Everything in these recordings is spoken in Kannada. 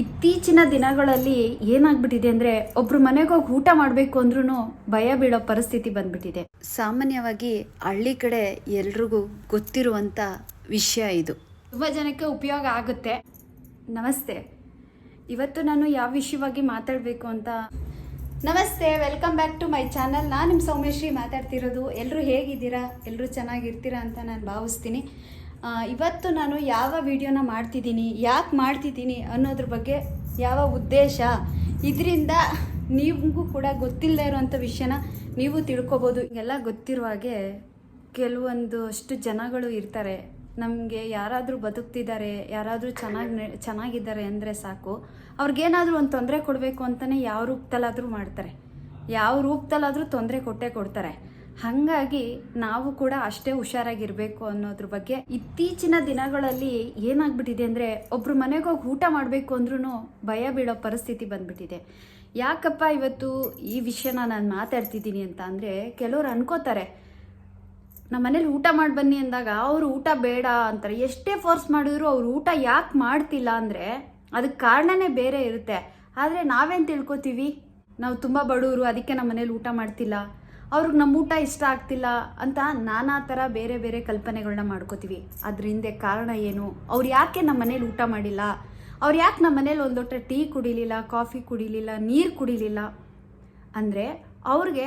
ಇತ್ತೀಚಿನ ದಿನಗಳಲ್ಲಿ ಏನಾಗ್ಬಿಟ್ಟಿದೆ ಅಂದರೆ ಒಬ್ರು ಮನೆಗೆ ಹೋಗಿ ಊಟ ಮಾಡಬೇಕು ಅಂದ್ರೂ ಭಯ ಬೀಳೋ ಪರಿಸ್ಥಿತಿ ಬಂದ್ಬಿಟ್ಟಿದೆ. ಸಾಮಾನ್ಯವಾಗಿ ಹಳ್ಳಿ ಕಡೆ ಎಲ್ರಿಗೂ ಗೊತ್ತಿರುವಂಥ ವಿಷಯ ಇದು. ತುಂಬ ಜನಕ್ಕೆ ಉಪಯೋಗ ಆಗುತ್ತೆ. ನಮಸ್ತೆ. ಇವತ್ತು ನಾನು ಯಾವ ವಿಷಯವಾಗಿ ಮಾತಾಡಬೇಕು ಅಂತ? ನಮಸ್ತೆ, welcome back to my channel. ನಾನು ನಿಮ್ಮ ಸೌಮ್ಯಶ್ರೀ ಮಾತಾಡ್ತಿರೋದು. ಎಲ್ಲರೂ ಹೇಗಿದ್ದೀರಾ? ಎಲ್ಲರೂ ಚೆನ್ನಾಗಿರ್ತೀರಾ ಅಂತ ನಾನು ಭಾವಿಸ್ತೀನಿ. ಇವತ್ತು ನಾನು ಯಾವ ವಿಡಿಯೋನ ಮಾಡ್ತಿದ್ದೀನಿ, ಯಾಕೆ ಮಾಡ್ತಿದ್ದೀನಿ ಅನ್ನೋದ್ರ ಬಗ್ಗೆ ಯಾವ ಉದ್ದೇಶ? ಇದರಿಂದ ನಿಮಗೂ ಕೂಡ ಗೊತ್ತಿಲ್ಲದೆ ಇರೋವಂಥ ವಿಷಯನ ನೀವು ತಿಳ್ಕೊಬೋದು. ಎಲ್ಲ ಗೊತ್ತಿರುವ ಹಾಗೆ ಕೆಲವೊಂದು ಅಷ್ಟು ಜನಗಳು ಇರ್ತಾರೆ. ನಮಗೆ ಯಾರಾದರೂ ಬದುಕ್ತಿದ್ದಾರೆ, ಯಾರಾದರೂ ಚೆನ್ನಾಗಿ ಚೆನ್ನಾಗಿದ್ದಾರೆ ಅಂದರೆ ಸಾಕು. ಅವ್ರಿಗೇನಾದರೂ ಒಂದು ತೊಂದರೆ ಕೊಡಬೇಕು ಅಂತಲೇ ಯಾವ ರೂಪದಲ್ಲಾದರೂ ಮಾಡ್ತಾರೆ. ಯಾವ ರೂಪದಲ್ಲಾದರೂ ತೊಂದರೆ ಕೊಟ್ಟೇ ಕೊಡ್ತಾರೆ. ಹಾಗಾಗಿ ನಾವು ಕೂಡ ಅಷ್ಟೇ ಹುಷಾರಾಗಿರ್ಬೇಕು ಅನ್ನೋದ್ರ ಬಗ್ಗೆ ಇತ್ತೀಚಿನ ದಿನಗಳಲ್ಲಿ ಏನಾಗ್ಬಿಟ್ಟಿದೆ ಅಂದರೆ ಒಬ್ರು ಮನೆಗೆ ಹೋಗಿ ಊಟ ಮಾಡಬೇಕು ಅಂದ್ರೂ ಭಯ ಬೀಳೋ ಪರಿಸ್ಥಿತಿ ಬಂದ್ಬಿಟ್ಟಿದೆ. ಯಾಕಪ್ಪ ಇವತ್ತು ಈ ವಿಷಯನ ನಾನು ಮಾತಾಡ್ತಿದ್ದೀನಿ ಅಂತ ಅಂದರೆ ಕೆಲವ್ರು ಅನ್ಕೋತಾರೆ, ನಮ್ಮ ಮನೇಲಿ ಊಟ ಮಾಡಿ ಬನ್ನಿ ಅಂದಾಗ, ಅವರು ಊಟ ಬೇಡ ಅಂತಾರೆ. ಎಷ್ಟೇ ಫೋರ್ಸ್ ಮಾಡಿದ್ರು ಅವ್ರು ಊಟ ಯಾಕೆ ಮಾಡ್ತಿಲ್ಲ ಅಂದರೆ ಅದಕ್ಕೆ ಕಾರಣನೇ ಬೇರೆ ಇರುತ್ತೆ. ಆದರೆ ನಾವೇನು ತಿಳ್ಕೊತೀವಿ? ನಾವು ತುಂಬ ಬಡವರು, ಅದಕ್ಕೆ ನಮ್ಮ ಮನೇಲಿ ಊಟ ಮಾಡ್ತಿಲ್ಲ. ಅವ್ರಿಗೆ ನಮ್ಮ ಊಟ ಇಷ್ಟ ಆಗ್ತಿಲ್ಲ ಅಂತ ನಾನಾ ಥರ ಬೇರೆ ಬೇರೆ ಕಲ್ಪನೆಗಳನ್ನ ಮಾಡ್ಕೋತೀವಿ. ಅದ್ರ ಹಿಂದೆ ಕಾರಣ ಏನು? ಅವ್ರು ಯಾಕೆ ನಮ್ಮ ಮನೇಲಿ ಊಟ ಮಾಡಿಲ್ಲ? ಅವ್ರು ಯಾಕೆ ನಮ್ಮ ಮನೇಲಿ ಒಂದು ಲೋಟ ಟೀ ಕುಡಿಲಿಲ್ಲ, ಕಾಫಿ ಕುಡಿಲಿಲ್ಲ, ನೀರು ಕುಡಿಲಿಲ್ಲ? ಅಂದರೆ ಅವ್ರಿಗೆ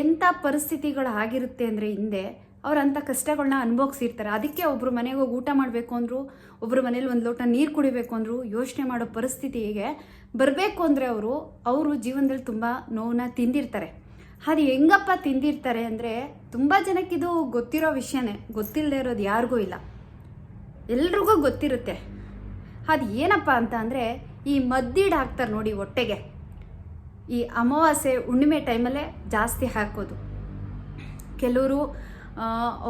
ಎಂಥ ಪರಿಸ್ಥಿತಿಗಳು ಆಗಿರುತ್ತೆ ಅಂದರೆ ಹಿಂದೆ ಅವ್ರು ಅಂಥ ಕಷ್ಟಗಳನ್ನ ಅನುಭವಿಸಿರ್ತಾರೆ. ಅದಕ್ಕೆ ಒಬ್ಬರು ಮನೆಗೆ ಹೋಗಿ ಊಟ ಮಾಡಬೇಕು ಅಂದರು ಒಬ್ಬರು ಮನೇಲಿ ಒಂದು ಲೋಟ ನೀರು ಕುಡಿಬೇಕು ಅಂದರು, ಯೋಚನೆ ಮಾಡೋ ಪರಿಸ್ಥಿತಿ ಹೇಗೆ? ಬರಬೇಕು ಅಂದರೆ ಅವರು ಅವರು ಜೀವನದಲ್ಲಿ ತುಂಬ ನೋವನ್ನ ತಿಂದಿರ್ತಾರೆ. ಅದು ಹೆಂಗಪ್ಪ ತಿಂದಿರ್ತಾರೆ ಅಂದರೆ ತುಂಬ ಜನಕ್ಕಿದು ಗೊತ್ತಿರೋ ವಿಷಯನೇ. ಗೊತ್ತಿಲ್ಲದೆ ಇರೋದು ಯಾರಿಗೂ ಇಲ್ಲ. ಎಲ್ರಿಗೂ ಗೊತ್ತಿರುತ್ತೆ. ಅದು ಏನಪ್ಪ ಅಂತ ಅಂದರೆ ಈ ಮದ್ದಿಡ್ ಹಾಕ್ತಾರೆ ನೋಡಿ ಹೊಟ್ಟೆಗೆ. ಈ ಅಮಾವಾಸ್ಯೆ ಹುಣ್ಣಿಮೆ ಟೈಮಲ್ಲೇ ಜಾಸ್ತಿ ಹಾಕೋದು. ಕೆಲವರು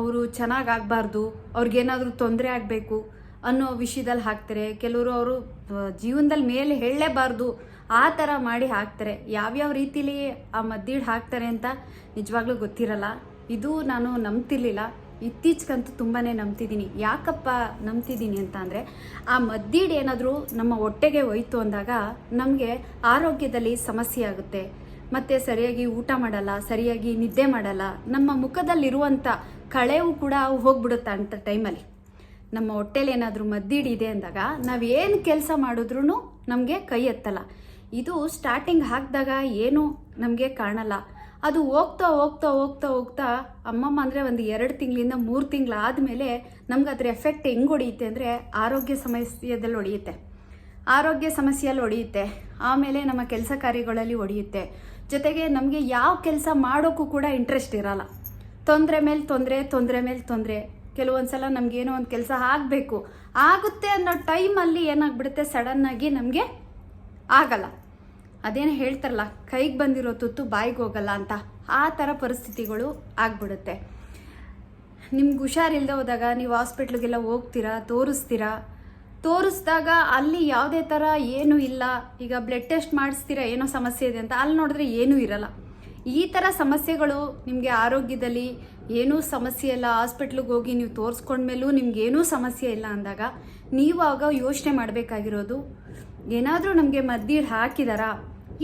ಅವರು ಚೆನ್ನಾಗಿ ಆಗಬಾರ್ದು ಅವ್ರಿಗೇನಾದರೂ ತೊಂದರೆ ಆಗಬೇಕು ಅನ್ನೋ ವಿಷಯದಲ್ಲಿ ಹಾಕ್ತಾರೆ. ಕೆಲವರು ಅವರು ಜೀವನದಲ್ಲಿ ಮೇಲೆ ಹೇಳಲೇಬಾರ್ದು ಆ ಥರ ಮಾಡಿ ಹಾಕ್ತಾರೆ. ಯಾವ್ಯಾವ ರೀತಿಲಿ ಆ ಮದ್ದಿಡ್ ಹಾಕ್ತಾರೆ ಅಂತ ನಿಜವಾಗ್ಲೂ ಗೊತ್ತಿರಲ್ಲ. ಇದು ನಾನು ನಂಬ್ತಿರ್ಲಿಲ್ಲ. ಇತ್ತೀಚೆಗಂತೂ ತುಂಬಾ ನಂಬ್ತಿದ್ದೀನಿ. ಯಾಕಪ್ಪ ನಂಬ್ತಿದ್ದೀನಿ ಅಂತ ಅಂದರೆ, ಆ ಮದ್ದಿಡ್ ಏನಾದರೂ ನಮ್ಮ ಹೊಟ್ಟೆಗೆ ಹೋಯ್ತು ಅಂದಾಗ ನಮಗೆ ಆರೋಗ್ಯದಲ್ಲಿ ಸಮಸ್ಯೆ ಆಗುತ್ತೆ. ಮತ್ತು ಸರಿಯಾಗಿ ಊಟ ಮಾಡಲ್ಲ, ಸರಿಯಾಗಿ ನಿದ್ದೆ ಮಾಡಲ್ಲ, ನಮ್ಮ ಮುಖದಲ್ಲಿರುವಂಥ ಕಳೆವು ಕೂಡ ಹೋಗ್ಬಿಡುತ್ತೆ ಅಂತ ಟೈಮಲ್ಲಿ. ನಮ್ಮ ಹೊಟ್ಟೆಲಿ ಏನಾದರೂ ಮದ್ದಿಡಿದೆ ಅಂದಾಗ ನಾವೇನು ಕೆಲಸ ಮಾಡಿದ್ರೂ ನಮಗೆ ಕೈ ಎತ್ತಲ್ಲ. ಇದು ಸ್ಟಾರ್ಟಿಂಗ್ ಹಾಕಿದಾಗ ಏನು ನಮಗೆ ಕಾಣಲ್ಲ. ಅದು ಹೋಗ್ತಾ ಹೋಗ್ತಾ ಹೋಗ್ತಾ ಹೋಗ್ತಾ ಅಮ್ಮಮ್ಮ ಅಂದರೆ ಒಂದು ಎರಡು ತಿಂಗಳಿಂದ ಮೂರು ತಿಂಗಳಾದಮೇಲೆ ನಮ್ಗೆ ಅದ್ರ ಎಫೆಕ್ಟ್ ಹೆಂಗೆ ಹೊಡೆಯುತ್ತೆ ಅಂದರೆ ಆರೋಗ್ಯ ಸಮಸ್ಯೆದಲ್ಲಿ ಹೊಡೆಯುತ್ತೆ. ಆರೋಗ್ಯ ಸಮಸ್ಯೆಯಲ್ಲಿ ಹೊಡೆಯುತ್ತೆ. ಆಮೇಲೆ ನಮ್ಮ ಕೆಲಸ ಕಾರ್ಯಗಳಲ್ಲಿ ಹೊಡೆಯುತ್ತೆ. ಜೊತೆಗೆ ನಮಗೆ ಯಾವ ಕೆಲಸ ಮಾಡೋಕ್ಕೂ ಕೂಡ ಇಂಟ್ರೆಸ್ಟ್ ಇರಲ್ಲ. ತೊಂದರೆ ಮೇಲೆ ತೊಂದರೆ ತೊಂದರೆ ಮೇಲೆ ತೊಂದರೆ. ಕೆಲವೊಂದು ಸಲ ನಮಗೇನೋ ಒಂದು ಕೆಲಸ ಆಗಬೇಕು. ಆಗುತ್ತೆ ಅನ್ನೋ ಟೈಮಲ್ಲಿ ಏನಾಗ್ಬಿಡುತ್ತೆ? ಸಡನ್ನಾಗಿ ನಮಗೆ ಆಗಲ್ಲ. ಅದೇನು ಹೇಳ್ತಾರಲ್ಲ, ಕೈಗೆ ಬಂದಿರೋ ತುತ್ತು ಬಾಯಿಗೆ ಹೋಗಲ್ಲ ಅಂತ ಆ ಥರ ಪರಿಸ್ಥಿತಿಗಳು ಆಗ್ಬಿಡುತ್ತೆ. ನಿಮ್ಗೆ ಹುಷಾರಿಲ್ಲದೆ ಹೋದಾಗ ನೀವು ಹಾಸ್ಪಿಟ್ಲಿಗೆಲ್ಲ ಹೋಗ್ತೀರಾ, ತೋರಿಸ್ತೀರಾ? ತೋರಿಸಿದಾಗ ಅಲ್ಲಿ ಯಾವುದೇ ಥರ ಏನೂ ಇಲ್ಲ, ಈಗ ಬ್ಲಡ್ ಟೆಸ್ಟ್ ಮಾಡಿಸ್ತೀರಾ, ಏನೋ ಸಮಸ್ಯೆ ಇದೆ ಅಂತ ಅಲ್ಲಿ ನೋಡಿದ್ರೆ ಏನೂ ಇರಲ್ಲ. ಈ ಥರ ಸಮಸ್ಯೆಗಳು ನಿಮಗೆ ಆರೋಗ್ಯದಲ್ಲಿ ಏನೂ ಸಮಸ್ಯೆ ಇಲ್ಲ, ಹಾಸ್ಪಿಟ್ಲಿಗೆ ಹೋಗಿ ನೀವು ತೋರಿಸ್ಕೊಂಡ್ಮೇಲೂ ನಿಮ್ಗೆ ಏನೂ ಸಮಸ್ಯೆ ಇಲ್ಲ ಅಂದಾಗ ನೀವು ಆಗ ಯೋಚನೆ ಮಾಡಬೇಕಾಗಿರೋದು. ಏನಾದರೂ ನಮಗೆ ಮದ್ದೀಡು ಹಾಕಿದಾರಾ?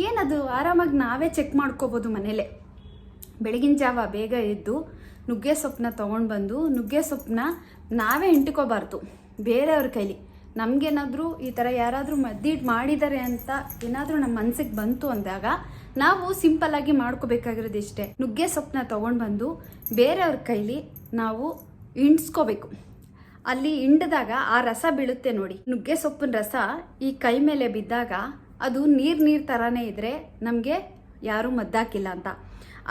ಏನದು? ಆರಾಮಾಗಿ ನಾವೇ ಚೆಕ್ ಮಾಡ್ಕೋಬೋದು ಮನೇಲೆ. ಬೆಳಗಿನ ಜಾವ ಬೇಗ ಎದ್ದು ನುಗ್ಗೆ ಸೊಪ್ಪನ್ನ ತೊಗೊಂಡು ಬಂದು, ನುಗ್ಗೆ ಸೊಪ್ಪನ್ನ ನಾವೇ ಇಂಟ್ಕೋಬಾರ್ದು ಬೇರೆಯವ್ರ ಕೈಲಿ. ನಮಗೇನಾದರೂ ಈ ಥರ ಯಾರಾದರೂ ಮದ್ದಿಟ್ಟು ಮಾಡಿದ್ದಾರೆ ಅಂತ ಏನಾದರೂ ನಮ್ಮ ಮನಸ್ಸಿಗೆ ಬಂತು ಅಂದಾಗ ನಾವು ಸಿಂಪಲ್ಲಾಗಿ ಮಾಡ್ಕೋಬೇಕಾಗಿರೋದು ಇಷ್ಟೇ. ನುಗ್ಗೆ ಸೊಪ್ಪನ್ನ ತೊಗೊಂಡು ಬಂದು ಬೇರೆಯವ್ರ ಕೈಲಿ ನಾವು ಇಂಡ್ಸ್ಕೋಬೇಕು ಅಲ್ಲಿ ಹಿಂಡಿದಾಗ ಆ ರಸ ಬೀಳುತ್ತೆ ನೋಡಿ. ನುಗ್ಗೆ ಸೊಪ್ಪಿನ ರಸ ಈ ಕೈ ಮೇಲೆ ಬಿದ್ದಾಗ ಅದು ನೀರ್ ನೀರ್ ಥರನೇ ಇದ್ರೆ ನಮಗೆ ಯಾರೂ ಮದ್ದಾಕಿಲ್ಲ ಅಂತ.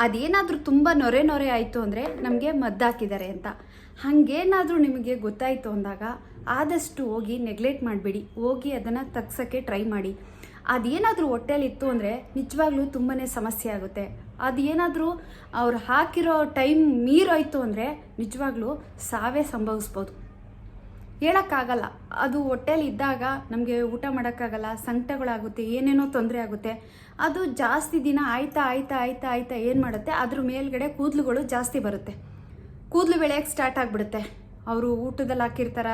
ಅದೇನಾದರೂ ತುಂಬ ನೊರೆ ನೊರೆ ಆಯಿತು ಅಂದರೆ ನಮಗೆ ಮದ್ದಾಕಿದ್ದಾರೆ ಅಂತ. ಹಾಗೇನಾದರೂ ನಿಮಗೆ ಗೊತ್ತಾಯಿತು ಅಂದಾಗ ಆದಷ್ಟು ಹೋಗಿ ನೆಗ್ಲೆಕ್ಟ್ ಮಾಡಬೇಡಿ. ಹೋಗಿ ಅದನ್ನು ತಗ್ಸೋಕ್ಕೆ ಟ್ರೈ ಮಾಡಿ. ಅದೇನಾದರೂ ಹೊಟ್ಟೆಲಿತ್ತು ಅಂದರೆ ನಿಜವಾಗ್ಲೂ ತುಂಬಾ ಸಮಸ್ಯೆ ಆಗುತ್ತೆ. ಅದೇನಾದರೂ ಅವ್ರು ಹಾಕಿರೋ ಟೈಮ್ ಮೀರೋಯ್ತು ಅಂದರೆ ನಿಜವಾಗ್ಲೂ ಸಾವೇ ಸಂಭವಿಸ್ಬೋದು. ಹೇಳೋಕ್ಕಾಗಲ್ಲ. ಅದು ಹೊಟ್ಟೆಲಿ ಇದ್ದಾಗ ನಮಗೆ ಊಟ ಮಾಡೋಕ್ಕಾಗಲ್ಲ, ಸಂಕಟಗಳಾಗುತ್ತೆ, ಏನೇನೋ ತೊಂದರೆ ಆಗುತ್ತೆ. ಅದು ಜಾಸ್ತಿ ದಿನ ಆಯ್ತಾ ಆಯ್ತಾ ಆಯ್ತಾ ಆಯ್ತಾ ಏನು ಮಾಡುತ್ತೆ, ಅದ್ರ ಮೇಲ್ಗಡೆ ಕೂದಲುಗಳು ಜಾಸ್ತಿ ಬರುತ್ತೆ. ಕೂದಲು ಬೆಳೆಯೋಕ್ಕೆ ಸ್ಟಾರ್ಟ್ ಆಗಿಬಿಡುತ್ತೆ. ಅವರು ಊಟದಲ್ಲಿ ಹಾಕಿರ್ತಾರ,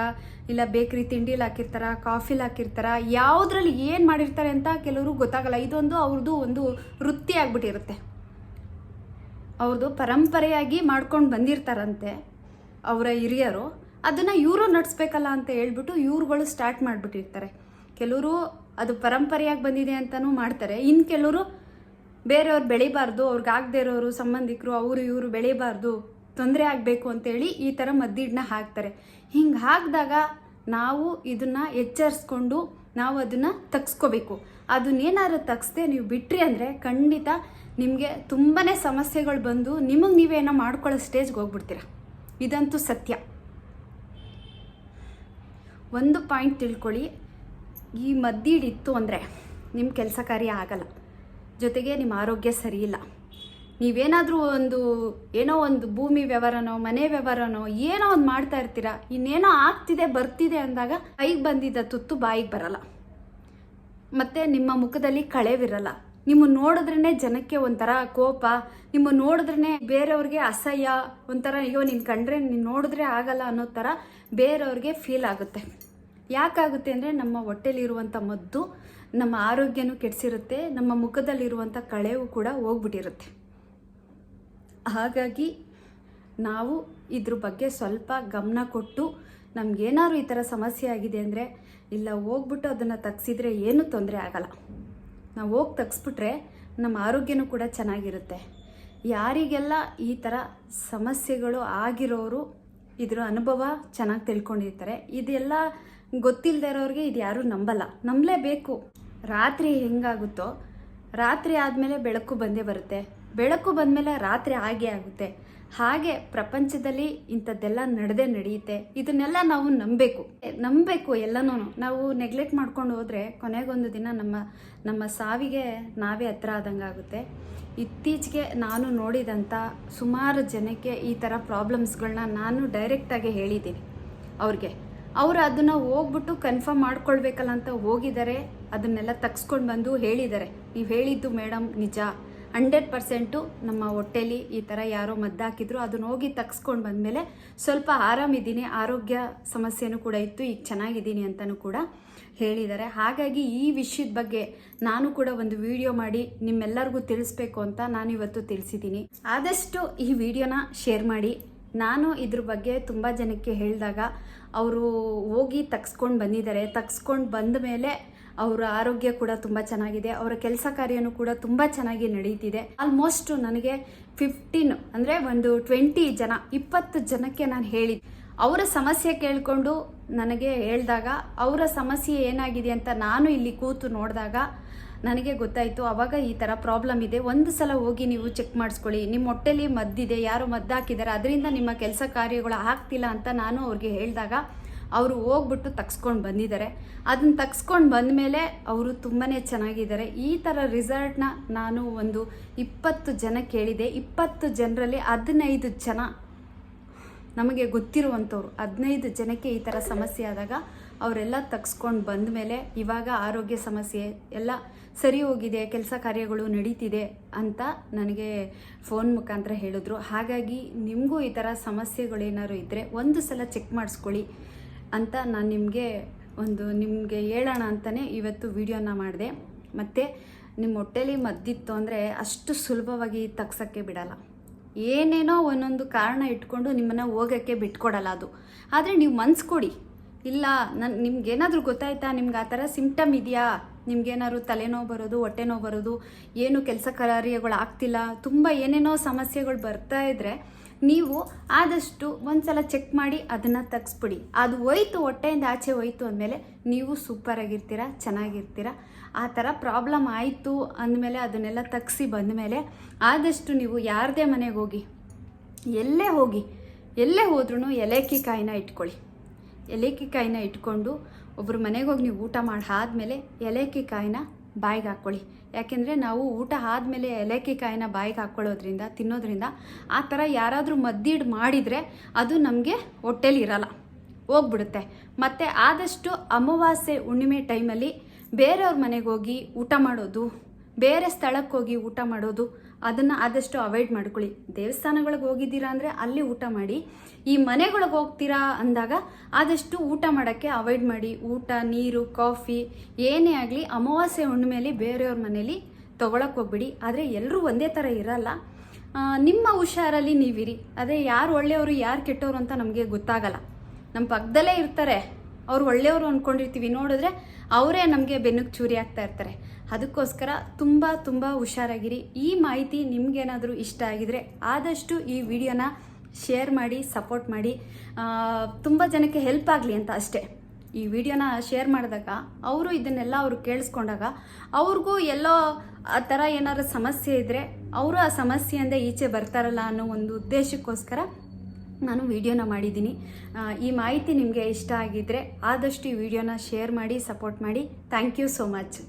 ಇಲ್ಲ ಬೇಕ್ರಿ ತಿಂಡಿಲಿ ಹಾಕಿರ್ತಾರ ಕಾಫಿಲಿ ಹಾಕಿರ್ತಾರ, ಯಾವುದ್ರಲ್ಲಿ ಏನು ಮಾಡಿರ್ತಾರೆ ಅಂತ ಕೆಲವರು ಗೊತ್ತಾಗಲ್ಲ. ಇದೊಂದು ಅವ್ರದ್ದು ಒಂದು ವೃತ್ತಿ ಆಗ್ಬಿಟ್ಟಿರುತ್ತೆ. ಅವ್ರದ್ದು ಪರಂಪರೆಯಾಗಿ ಮಾಡ್ಕೊಂಡು ಬಂದಿರ್ತಾರಂತೆ ಅವರ ಹಿರಿಯರು. ಅದನ್ನು ಇವರು ನಡೆಸ್ಬೇಕಲ್ಲ ಅಂತ ಹೇಳ್ಬಿಟ್ಟು ಇವ್ರುಗಳು ಸ್ಟಾರ್ಟ್ ಮಾಡಿಬಿಟ್ಟಿರ್ತಾರೆ. ಕೆಲವರು ಅದು ಪರಂಪರೆಯಾಗಿ ಬಂದಿದೆ ಅಂತಲೂ ಮಾಡ್ತಾರೆ. ಇನ್ನು ಕೆಲವರು ಬೇರೆಯವ್ರು ಬೆಳಿಬಾರ್ದು, ಅವ್ರಿಗೆ ಆಗದೆ ಇರೋರು, ಸಂಬಂಧಿಕರು, ಅವರು ಇವರು ಬೆಳಿಬಾರ್ದು, ತೊಂದರೆ ಆಗಬೇಕು ಅಂತೇಳಿ ಈ ಥರ ಮದ್ದಿಡ್ನ ಹಾಕ್ತಾರೆ. ಹಿಂಗೆ ಹಾಕಿದಾಗ ನಾವು ಇದನ್ನು ಎಚ್ಚರಿಸ್ಕೊಂಡು ನಾವು ಅದನ್ನು ತಗ್ಸ್ಕೋಬೇಕು. ಅದನ್ನೇನಾದ್ರು ತಗ್ಸ್ದೆ ನೀವು ಬಿಟ್ರಿ ಅಂದರೆ ಖಂಡಿತ ನಿಮಗೆ ತುಂಬಾ ಸಮಸ್ಯೆಗಳು ಬಂದು ನಿಮಗೆ ನೀವೇನೋ ಮಾಡ್ಕೊಳ್ಳೋ ಸ್ಟೇಜ್ಗೆ ಹೋಗ್ಬಿಡ್ತೀರ. ಇದಂತೂ ಸತ್ಯ. ಒಂದು ಪಾಯಿಂಟ್ ತಿಳ್ಕೊಳ್ಳಿ. ಈ ಮದ್ದಿಡಿತ್ತು ಅಂದರೆ ನಿಮ್ಮ ಕೆಲಸ ಕಾರ್ಯ ಆಗಲ್ಲ. ಜೊತೆಗೆ ನಿಮ್ಮ ಆರೋಗ್ಯ ಸರಿ ಇಲ್ಲ. ನೀವೇನಾದರೂ ಒಂದು ಏನೋ ಒಂದು ಭೂಮಿ ವ್ಯವಹಾರನೋ, ಮನೆ ವ್ಯವಹಾರನೋ ಏನೋ ಒಂದು ಮಾಡ್ತಾ ಇರ್ತೀರ, ಇನ್ನೇನೋ ಆಗ್ತಿದೆ, ಬರ್ತಿದೆ ಅಂದಾಗ ಕೈಗೆ ಬಂದಿದ್ದ ತುತ್ತು ಬಾಯಿಗೆ ಬರಲ್ಲ. ಮತ್ತು ನಿಮ್ಮ ಮುಖದಲ್ಲಿ ಕಳೆವಿರಲ್ಲ. ನಿಮ್ಮ ನೋಡಿದ್ರೇ ಜನಕ್ಕೆ ಒಂಥರ ಕೋಪ, ನಿಮ್ಮ ನೋಡಿದ್ರೇ ಬೇರೆಯವ್ರಿಗೆ ಅಸಹ್ಯ, ಒಂಥರ ಅಯ್ಯೋ ನೀನು ಕಂಡ್ರೆ ನೀನು ನೋಡಿದ್ರೆ ಆಗಲ್ಲ ಅನ್ನೋ ಥರ ಬೇರೆಯವ್ರಿಗೆ ಫೀಲ್ ಆಗುತ್ತೆ. ಯಾಕಾಗುತ್ತೆ ಅಂದರೆ ನಮ್ಮ ಹೊಟ್ಟೆಲಿರುವಂಥ ಮದ್ದು ನಮ್ಮ ಆರೋಗ್ಯನೂ ಕೆಡಿಸಿರುತ್ತೆ, ನಮ್ಮ ಮುಖದಲ್ಲಿರುವಂಥ ಕಳೆವು ಕೂಡ ಹೋಗ್ಬಿಟ್ಟಿರುತ್ತೆ. ಹಾಗಾಗಿ ನಾವು ಇದ್ರ ಬಗ್ಗೆ ಸ್ವಲ್ಪ ಗಮನ ಕೊಟ್ಟು ನಮಗೇನಾದ್ರು ಈ ಥರ ಸಮಸ್ಯೆ ಆಗಿದೆ ಅಂದರೆ ಇಲ್ಲ ಹೋಗ್ಬಿಟ್ಟು ಅದನ್ನು ತಗ್ಸಿದ್ರೆ ಏನೂ ತೊಂದರೆ ಆಗಲ್ಲ. ನಾವು ಹೋಗಿ ತಗ್ಸ್ಬಿಟ್ರೆ ನಮ್ಮ ಆರೋಗ್ಯನೂ ಕೂಡ ಚೆನ್ನಾಗಿರುತ್ತೆ. ಯಾರಿಗೆಲ್ಲ ಈ ಥರ ಸಮಸ್ಯೆಗಳು ಆಗಿರೋರು ಇದರ ಅನುಭವ ಚೆನ್ನಾಗಿ ತಿಳ್ಕೊಂಡಿರ್ತಾರೆ. ಇದೆಲ್ಲ ಗೊತ್ತಿಲ್ಲದೆ ಇರೋರಿಗೆ ಇದು ಯಾರೂ ನಂಬಲ್ಲ. ನಂಬಲೇಬೇಕು. ರಾತ್ರಿ ಹೆಂಗಾಗುತ್ತೋ, ರಾತ್ರಿ ಆದಮೇಲೆ ಬೆಳಕು ಬಂದೇ ಬರುತ್ತೆ. ಬೆಳಕು ಬಂದಮೇಲೆ ರಾತ್ರಿ ಆಗೇ ಆಗುತ್ತೆ. ಹಾಗೆ ಪ್ರಪಂಚದಲ್ಲಿ ಇಂಥದ್ದೆಲ್ಲ ನಡೆದೇ ನಡೆಯುತ್ತೆ. ಇದನ್ನೆಲ್ಲ ನಾವು ನಂಬಬೇಕು. ನಂಬಬೇಕು ಎಲ್ಲನೂ. ನಾವು ನೆಗ್ಲೆಕ್ಟ್ ಮಾಡ್ಕೊಂಡು ಹೋದರೆ ಕೊನೆಗೊಂದು ದಿನ ನಮ್ಮ ನಮ್ಮ ಸಾವಿಗೆ ನಾವೇ ಹತ್ರ ಆದಂಗೆ ಆಗುತ್ತೆ. ಇತ್ತೀಚೆಗೆ ನಾನು ನೋಡಿದಂಥ ಸುಮಾರು ಜನಕ್ಕೆ ಈ ಥರ ಪ್ರಾಬ್ಲಮ್ಸ್ಗಳನ್ನ ನಾನು ಡೈರೆಕ್ಟಾಗಿ ಹೇಳಿದ್ದೀನಿ. ಅವ್ರಿಗೆ. ಅವರು ಅದನ್ನು ಹೋಗ್ಬಿಟ್ಟು ಕನ್ಫರ್ಮ್ ಮಾಡ್ಕೊಳ್ಬೇಕಲ್ಲ ಅಂತ ಹೋಗಿದ್ದಾರೆ. ಅದನ್ನೆಲ್ಲ ತಗ್ಸ್ಕೊಂಡು ಬಂದು ಹೇಳಿದ್ದಾರೆ. ನೀವು ಹೇಳಿದ್ದು ಮೇಡಮ್ ನಿಜ. ಹಂಡ್ರೆಡ್ ಪರ್ಸೆಂಟು ನಮ್ಮ ಹೊಟ್ಟೆಲಿ ಈ ಥರ ಯಾರೋ ಮದ್ದಾಕಿದ್ರು, ಅದನ್ನ ಹೋಗಿ ತಗ್ಸ್ಕೊಂಡು ಬಂದಮೇಲೆ ಸ್ವಲ್ಪ ಆರಾಮಿದ್ದೀನಿ, ಆರೋಗ್ಯ ಸಮಸ್ಯೆನೂ ಕೂಡ ಇತ್ತು, ಈಗ ಚೆನ್ನಾಗಿದ್ದೀನಿ ಅಂತಲೂ ಕೂಡ ಹೇಳಿದ್ದಾರೆ. ಹಾಗಾಗಿ ಈ ವಿಷಯದ ಬಗ್ಗೆ ನಾನು ಕೂಡ ಒಂದು ವಿಡಿಯೋ ಮಾಡಿ ನಿಮ್ಮೆಲ್ಲರಿಗೂ ತಿಳಿಸ್ಬೇಕು ಅಂತ ನಾನು ಇವತ್ತು ತಿಳಿಸಿದ್ದೀನಿ. ಆದಷ್ಟು ಈ ವಿಡಿಯೋನ ಶೇರ್ ಮಾಡಿ. ನಾನು ಇದ್ರ ಬಗ್ಗೆ ತುಂಬ ಜನಕ್ಕೆ ಹೇಳಿದಾಗ, ಅವರು ಹೋಗಿ ತಗ್ಸ್ಕೊಂಡು ಬಂದಿದ್ದಾರೆ. ತಗ್ಸ್ಕೊಂಡು ಬಂದ ಮೇಲೆ ಅವರ ಆರೋಗ್ಯ ಕೂಡ ತುಂಬ ಚೆನ್ನಾಗಿದೆ. ಅವರ ಕೆಲಸ ಕಾರ್ಯನೂ ಕೂಡ ತುಂಬ ಚೆನ್ನಾಗಿ ನಡೀತಿದೆ. ಆಲ್ಮೋಸ್ಟ್ ನನಗೆ ಫಿಫ್ಟೀನ್ ಅಂದರೆ ಒಂದು ಟ್ವೆಂಟಿ ಜನ, ಇಪ್ಪತ್ತು ಜನಕ್ಕೆ ನಾನು ಹೇಳಿ ಅವರ ಸಮಸ್ಯೆ ಕೇಳಿಕೊಂಡು ನನಗೆ ಹೇಳಿದಾಗ, ಅವರ ಸಮಸ್ಯೆ ಏನಾಗಿದೆ ಅಂತ ನಾನು ಇಲ್ಲಿ ಕೂತು ನೋಡಿದಾಗ ನನಗೆ ಗೊತ್ತಾಯಿತು, ಅವಾಗ ಈ ಥರ ಪ್ರಾಬ್ಲಮ್ ಇದೆ. ಒಂದು ಸಲ ಹೋಗಿ ನೀವು ಚೆಕ್ ಮಾಡಿಸ್ಕೊಳ್ಳಿ. ನಿಮ್ಮ ಹೊಟ್ಟೆಲಿ ಮದ್ದಿದೆ, ಯಾರು ಮದ್ದು ಹಾಕಿದ್ದಾರೆ ಅದರಿಂದ ನಿಮ್ಮ ಕೆಲಸ ಕಾರ್ಯಗಳು ಆಗ್ತಿಲ್ಲ ಅಂತ ನಾನು ಅವ್ರಿಗೆ ಹೇಳಿದಾಗ ಅವರು ಹೋಗ್ಬಿಟ್ಟು ತಗ್ಸ್ಕೊಂಡು ಬಂದಿದ್ದಾರೆ. ಅದನ್ನ ತಗ್ಸ್ಕೊಂಡು ಬಂದಮೇಲೆ ಅವರು ತುಂಬಾ ಚೆನ್ನಾಗಿದ್ದಾರೆ. ಈ ಥರ ರಿಸಲ್ಟ್ನ ನಾನು ಒಂದು ಇಪ್ಪತ್ತು ಜನ ಕೇಳಿದೆ. ಇಪ್ಪತ್ತು ಜನರಲ್ಲಿ ಹದಿನೈದು ಜನ ನಮಗೆ ಗೊತ್ತಿರುವಂಥವ್ರು. ಹದಿನೈದು ಜನಕ್ಕೆ ಈ ಥರ ಸಮಸ್ಯೆ ಆದಾಗ ಅವರೆಲ್ಲ ತಗ್ಸ್ಕೊಂಡು ಬಂದ ಮೇಲೆ ಇವಾಗ ಆರೋಗ್ಯ ಸಮಸ್ಯೆ ಎಲ್ಲ ಸರಿ ಹೋಗಿದೆ, ಕೆಲಸ ಕಾರ್ಯಗಳು ನಡೀತಿದೆ ಅಂತ ನನಗೆ ಫೋನ್ ಮುಖಾಂತರ ಹೇಳಿದ್ರು. ಹಾಗಾಗಿ ನಿಮಗೂ ಈ ಥರ ಸಮಸ್ಯೆಗಳೇನಾದ್ರು ಇದ್ದರೆ ಒಂದು ಸಲ ಚೆಕ್ ಮಾಡಿಸ್ಕೊಳ್ಳಿ. ಅಂತ ನಾನು ನಿಮಗೆ ಒಂದು ನಿಮಗೆ ಹೇಳೋಣ ಅಂತಲೇ ಇವತ್ತು ವಿಡಿಯೋನ ಮಾಡಿದೆ. ಮತ್ತು ನಿಮ್ಮ ಹೊಟ್ಟೆಲಿ ಮದ್ದಿತ್ತು ಅಂದರೆ ಅಷ್ಟು ಸುಲಭವಾಗಿ ತಗ್ಸೋಕ್ಕೆ ಬಿಡಲ್ಲ. ಏನೇನೋ ಒಂದೊಂದು ಕಾರಣ ಇಟ್ಕೊಂಡು ನಿಮ್ಮನ್ನು ಹೋಗೋಕ್ಕೆ ಬಿಟ್ಕೊಡಲ್ಲ ಅದು. ಆದರೆ ನೀವು ಮನ್ಸು ಕೊಡಿ. ಇಲ್ಲ ನನ್ನ ನಿಮ್ಗೇನಾದರೂ ಗೊತ್ತಾಯ್ತಾ ನಿಮ್ಗೆ ಆ ಥರ ಸಿಂಪ್ಟಮ್ ಇದೆಯಾ? ನಿಮ್ಗೇನಾದ್ರು ತಲೆನೋವು ಬರೋದು ಹೊಟ್ಟೆ ನೋವು ಬರೋದು, ಏನು ಕೆಲಸ ಕಾರ್ಯಗಳು ಆಗ್ತಿಲ್ಲ, ತುಂಬ ಏನೇನೋ ಸಮಸ್ಯೆಗಳು ಬರ್ತಾ ಇದ್ದರೆ ನೀವು ಆದಷ್ಟು ಒಂದ್ಸಲ ಚೆಕ್ ಮಾಡಿ ಅದನ್ನು ತಗ್ಸ್ಬಿಡಿ. ಅದು ಹೋಯ್ತು, ಹೊಟ್ಟೆಯಿಂದ ಆಚೆ ಹೋಯ್ತು ಅಂದಮೇಲೆ ನೀವು ಸೂಪರಾಗಿರ್ತೀರ ಚೆನ್ನಾಗಿರ್ತೀರ? ಆ ಥರ ಪ್ರಾಬ್ಲಮ್ ಆಯಿತು ಅಂದಮೇಲೆ ಅದನ್ನೆಲ್ಲ ತಗ್ಸಿ ಬಂದಮೇಲೆ ಆದಷ್ಟು ನೀವು ಯಾರದೇ ಮನೆಗೆ ಹೋಗಿ, ಎಲ್ಲೇ ಹೋಗಿ, ಎಲ್ಲೇ ಹೋದ್ರೂ ಎಲೆಕ್ಕಿ ಕಾಯಿನ ಇಟ್ಕೊಳ್ಳಿ. ಎಲೇಕಿ ಕಾಯಿನ ಇಟ್ಕೊಂಡು ಒಬ್ಬರ ಮನೆಗೆ ಹೋಗಿ ನೀವು ಊಟ ಮಾಡಿ ಆದಮೇಲೆ ಎಲೆಕಿಕಾಯಿನ ಬಾಯಿಗೆ ಹಾಕ್ಕೊಳ್ಳಿ. ಯಾಕೆಂದರೆ ನಾವು ಊಟ ಆದಮೇಲೆ ಎಲೆಕಿಕಾಯಿನ ಕಾಯಿನ ಬಾಯಿಗೆ ಹಾಕ್ಕೊಳ್ಳೋದ್ರಿಂದ, ತಿನ್ನೋದ್ರಿಂದ ಆ ಥರ ಯಾರಾದರೂ ಮದ್ದಿಡ್ ಮಾಡಿದರೆ ಅದು ನಮಗೆ ಹೊಟ್ಟೆಲಿ ಇರಲ್ಲ, ಹೋಗ್ಬಿಡುತ್ತೆ. ಮತ್ತು ಆದಷ್ಟು ಅಮಾವಾಸ್ಯೆ ಹುಣ್ಣಿಮೆ ಟೈಮಲ್ಲಿ ಬೇರೆಯವ್ರ ಮನೆಗೆ ಹೋಗಿ ಊಟ ಮಾಡೋದು ಬೇರೆ ಸ್ಥಳಕ್ಕೆ ಹೋಗಿ ಊಟ ಮಾಡೋದು, ಅದನ್ನು ಆದಷ್ಟು ಅವಾಯ್ಡ್ ಮಾಡ್ಕೊಳ್ಳಿ. ದೇವಸ್ಥಾನಗಳಿಗೆ ಹೋಗಿದ್ದೀರಾ ಅಂದರೆ ಅಲ್ಲಿ ಊಟ ಮಾಡಿ. ಈ ಮನೆಗಳಿಗೆ ಹೋಗ್ತೀರಾ ಅಂದಾಗ ಆದಷ್ಟು ಊಟ ಮಾಡೋಕ್ಕೆ ಅವಾಯ್ಡ್ ಮಾಡಿ. ಊಟ, ನೀರು ಕಾಫಿ ಏನೇ ಆಗಲಿ ಅಮಾವಾಸ್ಯೆ ಹುಣ್ಣಿಮೆಯಲ್ಲಿ ಬೇರೆಯವ್ರ ಮನೇಲಿ ತೊಗೊಳಕ್ಕೆ ಹೋಗ್ಬಿಡಿ. ಆದರೆ ಎಲ್ಲರೂ ಒಂದೇ ಥರ ಇರಲ್ಲ. ನಿಮ್ಮ ಹುಷಾರಲ್ಲಿ ನೀವಿರಿ. ಅದೇ ಯಾರು ಒಳ್ಳೆಯವರು, ಯಾರು ಕೆಟ್ಟವರು ಅಂತ ನಮಗೆ ಗೊತ್ತಾಗಲ್ಲ. ನಮ್ಮ ಪಕ್ಕದಲ್ಲೇ ಇರ್ತಾರೆ. ಅವ್ರು ಒಳ್ಳೆಯವರು ಅಂದ್ಕೊಂಡಿರ್ತೀವಿ ನೋಡಿದ್ರೆ ಅವರೇ ನಮಗೆ ಬೆನ್ನಕ್ಕೆ ಚೂರಿ ಆಗ್ತಾ ಇರ್ತಾರೆ. ಅದಕ್ಕೋಸ್ಕರ ತುಂಬ ತುಂಬ ಹುಷಾರಾಗಿರಿ. ಈ ಮಾಹಿತಿ ನಿಮಗೇನಾದರೂ ಇಷ್ಟ ಆಗಿದರೆ ಆದಷ್ಟು ಈ ವಿಡಿಯೋನ ಶೇರ್ ಮಾಡಿ, ಸಪೋರ್ಟ್ ಮಾಡಿ. ತುಂಬ ಜನಕ್ಕೆ ಹೆಲ್ಪ್ ಆಗಲಿ ಅಂತ ಅಷ್ಟೇ. ಈ ವಿಡಿಯೋನ ಶೇರ್ ಮಾಡಿದಾಗ, ಅವರು ಇದನ್ನೆಲ್ಲ ಅವರು ಕೇಳಿಸ್ಕೊಂಡಾಗ ಅವ್ರಿಗೂ ಎಲ್ಲೋ ಆ ಥರ ಏನಾದ್ರು ಸಮಸ್ಯೆ ಇದ್ದರೆ ಅವರು ಆ ಸಮಸ್ಯೆಯಿಂದ ಈಚೆ ಬರ್ತಾರಲ್ಲ ಅನ್ನೋ ಒಂದು ಉದ್ದೇಶಕ್ಕೋಸ್ಕರ ನಾನು ವಿಡಿಯೋನ ಮಾಡಿದ್ದೀನಿ. ಈ ಮಾಹಿತಿ ನಿಮಗೆ ಇಷ್ಟ ಆಗಿದ್ದರೆ ಆದಷ್ಟು ಈ ವಿಡಿಯೋನ ಶೇರ್ ಮಾಡಿ, ಸಪೋರ್ಟ್ ಮಾಡಿ. Thank you so much.